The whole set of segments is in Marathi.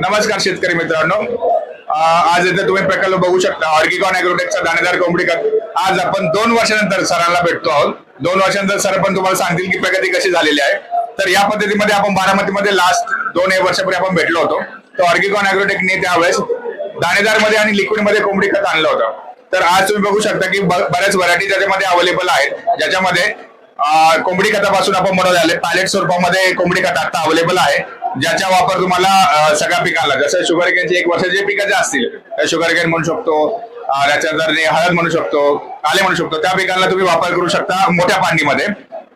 नमस्कार शेतकरी मित्रांनो. आज इथे तुम्ही प्रकल्प बघू शकता. ऑर्गिकॉन अॅग्रोटेकचा दाणेदार कोंबडी खत. आज आपण दोन वर्षानंतर सरांना भेटतो आहोत. दोन वर्षानंतर सर पण तुम्हाला सांगतील की प्रगती कशी झालेली आहे. तर या पद्धतीमध्ये आपण बारामतीमध्ये लास्ट दोन एक वर्षापूर्वी आपण भेटलो होतो. तर ऑर्गिकॉन अॅग्रोटेकने त्यावेळेस दाणेदारमध्ये आणि लिक्विडमध्ये कोंबडी खत आणलं होतं. तर आज तुम्ही बघू शकता की बऱ्याच व्हरायटी त्याच्यामध्ये अवेलेबल आहेत. ज्याच्यामध्ये कोंबडी खतापासून आपण बनवले आले पॅलेट स्वरूपामध्ये कोंबडी खत आता अवेलेबल आहे. ज्याचा वापर तुम्हाला सगळ्या पिकाला जसं शुगर एक वर्षाचे पिकाचे असतील तर शुगर केन म्हणू शकतो त्याच्यानंतर हळद म्हणू शकतो काले म्हणू शकतो त्या पिकांना तुम्ही वापर करू शकता मोठ्या पाणीमध्ये.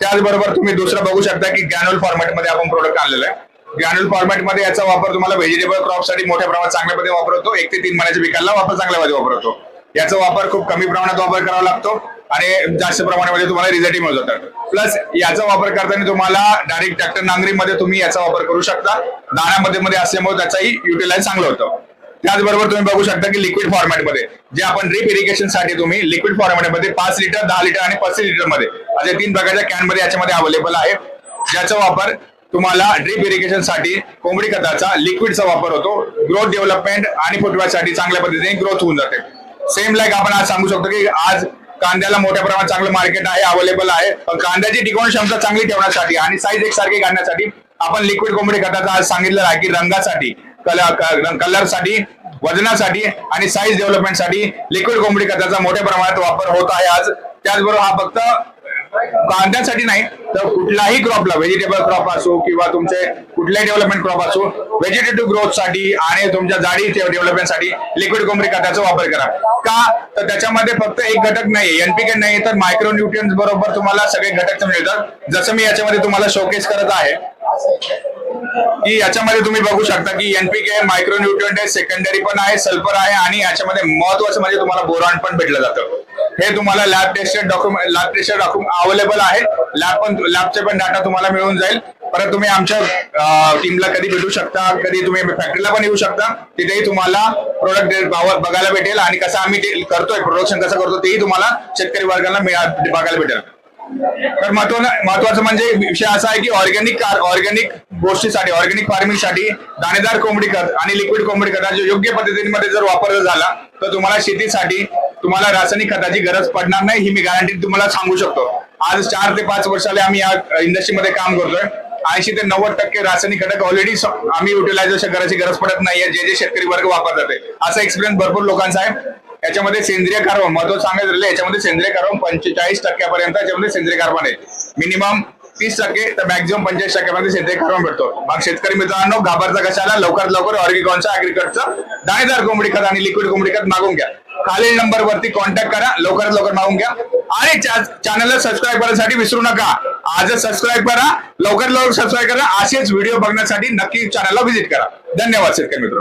त्याचबरोबर तुम्ही दुसरं बघू शकता की ग्रॅन्युअल फॉर्मॅटमध्ये आपण प्रोडक्ट आणलेलं आहे. ग्रॅन्युअल फॉर्मॅटमध्ये याचा वापर तुम्हाला व्हेजिटेबल क्रॉपसाठी मोठ्या प्रमाणात चांगल्या पद्धतीने वापरतो एक ते तीन महिन्याच्या पिकांना वापर चांगल्या पद्धतीने वापरतो. याचा वापर खूप कमी प्रमाणात वापर करावा लागतो. आणि जास्त प्रमाणामध्ये तुम्हाला रिझल्ट मिळू जातात प्लस याचा वापर करताना तुम्हाला डायरेक्ट ट्रॅक्टर नांगरीमध्ये तुम्ही याचा वापर करू शकता. दाण्यामध्ये मध्ये असल्यामुळे त्याचाही युटिलाइज चांगलं होतं. त्याचबरोबर तुम्ही बघू शकता की लिक्विड फॉर्मॅटमध्ये जे आपण ड्रीप इरिगेशनसाठी तुम्ही लिक्विड फॉर्मॅटमध्ये पाच लिटर दहा लिटर आणि पस्तीस लिटरमध्ये असे तीन प्रकारच्या कॅनमध्ये याच्यामध्ये अवेलेबल आहे. ज्याचा वापर तुम्हाला ड्रीप इरिगेशनसाठी कोंबडी खताचा लिक्विडचा वापर होतो. ग्रोथ डेव्हलपमेंट आणि फुटव्यासाठी चांगल्या पद्धतीने ग्रोथ होऊन जाते. सेम लाईक आपण आज सांगू शकतो की आज कांद्याला मोठ्या प्रमाणात चांगलं मार्केट आहे अवेलेबल आहे. पण कांद्याची टिकवण क्षमता चांगली ठेवण्यासाठी आणि साईज एकसारखी काढण्यासाठी आपण लिक्विड कोंबडी खताचा आज सांगितलं आहे की रंगासाठी कलरसाठी वजनासाठी आणि साईज डेव्हलपमेंटसाठी लिक्विड कोंबडी खताचा मोठ्या प्रमाणात वापर होत आहे आज. त्याचबरोबर हा फक्त कांद्यासाठी नाही तर कुठलाही क्रॉपला व्हेजिटेबल क्रॉप असो किंवा तुमचे कुठलाही डेव्हलपमेंट क्रॉप असो व्हेजिटेटिव्ह ग्रोथसाठी आणि तुमच्या जाडी डेव्हलपमेंटसाठी लिक्विड कोंबडी खताचा वापर करा. का? तर त्याच्यामध्ये फक्त एक घटक नाही एनपीके नाही तर मायक्रो न्यूट्रियन्स बरोबर तुम्हाला सगळे घटक मिळतात. जसं मी याच्यामध्ये तुम्हाला शोकेस करत आहे की याच्यामध्ये तुम्ही बघू शकता की एनपीके मायक्रो न्यूट्रियन आहे सेकंडरी पण आहे सल्फर आहे आणि याच्यामध्ये महत्वाचं म्हणजे तुम्हाला बोरॉन पण भेटलं जातं. हे तुम्हाला lab tested document lab tested document available आहे लॅब पण लॅबचे पण डाटा तुम्हाला मिळून जाईल. परत तुम्ही आमच्या टीमला कधी भेटू शकता? कधी तुम्ही फॅक्टरीला पण येऊ शकता? तिथेही तुम्हाला प्रोडक्ट बघायला भेटेल. आणि कसं आम्ही ते करतोय प्रोडक्शन कसं करतो तेही तुम्हाला शेतकरी वर्गाला बघायला भेटेल. तर महत्त्व महत्वाचं म्हणजे विषय असा आहे की ऑर्गॅनिक ऑर्गॅनिक गोष्टीसाठी ऑर्गॅनिक फार्मिंगसाठी दाणेदार कोंबडी खत आणि लिक्विड कोंबडी खत योग्य पद्धतीमध्ये जर वापर झाला तर तुम्हाला शेतीसाठी तुम्हाला रासायनिक खताची गरज पडणार नाही ही मी गॅरंटी तुम्हाला सांगू शकतो. आज चार ते पाच वर्षाला आम्ही या इंडस्ट्रीमध्ये काम करतोय. ऐंशी ते नव्वद टक्के रासायनिक घटक ऑलरेडी आम्ही युटिलायझेशन करायची गरज पडत नाहीये जे जे शेतकरी वर्ग वापरतात आहे असा एक्सपिरियन्स भरपूर लोकांचा आहे. याच्यामध्ये सेंद्रिय कार्बन महत्त्व सांगायचं राहिलं याच्यामध्ये सेंद्रिय कार्बन पंचेचाळीस टक्क्यापर्यंत याच्यामध्ये सेंद्रिय कार्बन आहे. मिनिमम तीस टक्के तर मॅक्झिमम पंचेचाळीस टक्क्यामध्ये सेंद्रिय कार्बन भेटतो. मग शेतकरी मित्रांनो घाबरचा कशाला? लवकरात लवकर ऑर्गिकॉनचा अॅग्रिकल्चर दाणेदार कोंबडी खत आणि लिक्विड कोंबडी खत मागून घ्या. खालील नंबर वरती कॉन्टॅक्ट करा. लवकरात लवकर मागून घ्या. आणि चॅनलला सबस्क्राईब करण्यासाठी विसरू नका. आजच सबस्क्राईब करा. लवकरात लवकर सबस्क्राईब करा. असेच व्हिडिओ बघण्यासाठी नक्की चॅनलला व्हिजिट करा. धन्यवाद शेतकरी मित्र